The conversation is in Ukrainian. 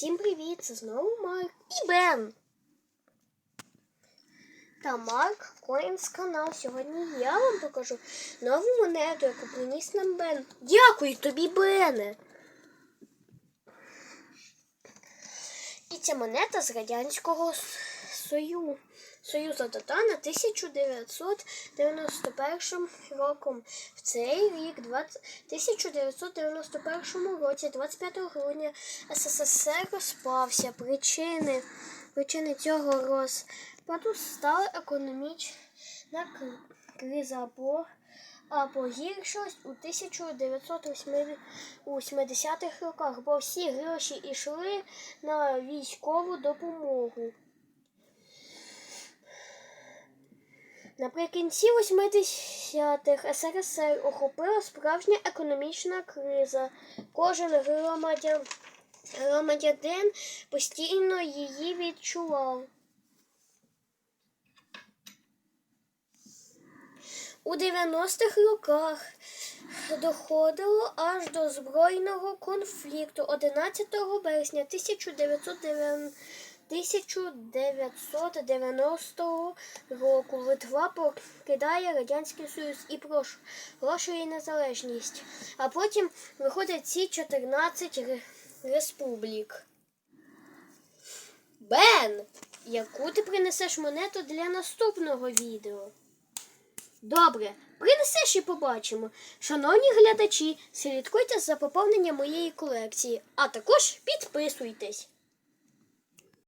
Всім привіт! Це знову Марк і Бен. Та Марк Коінс канал. Сьогодні я вам покажу нову монету, яку приніс нам Бен. Дякую тобі, Бене! І ця монета з Радянського Сою... Союзу Татана 1991 роком. В цей рік, 20... 1991 році, 25 грудня, СССР розпався. Причини, причини цього розпаду стала економічна кри- криза або а погіршилась у 1980-х роках, бо всі гроші йшли на військову допомогу. Наприкінці 80-х СРСР охопила справжня економічна криза. Кожен громадян, громадянин постійно її відчував. У 90-х роках доходило аж до збройного конфлікту 11 березня 1990 1990 року Литва покидає Радянський Союз і проголошує незалежність. А потім виходять ці 14 республік. Бен, яку ти принесеш монету для наступного відео? Добре, принесеш і побачимо. Шановні глядачі, слідкуйте за поповненням моєї колекції, а також підписуйтесь.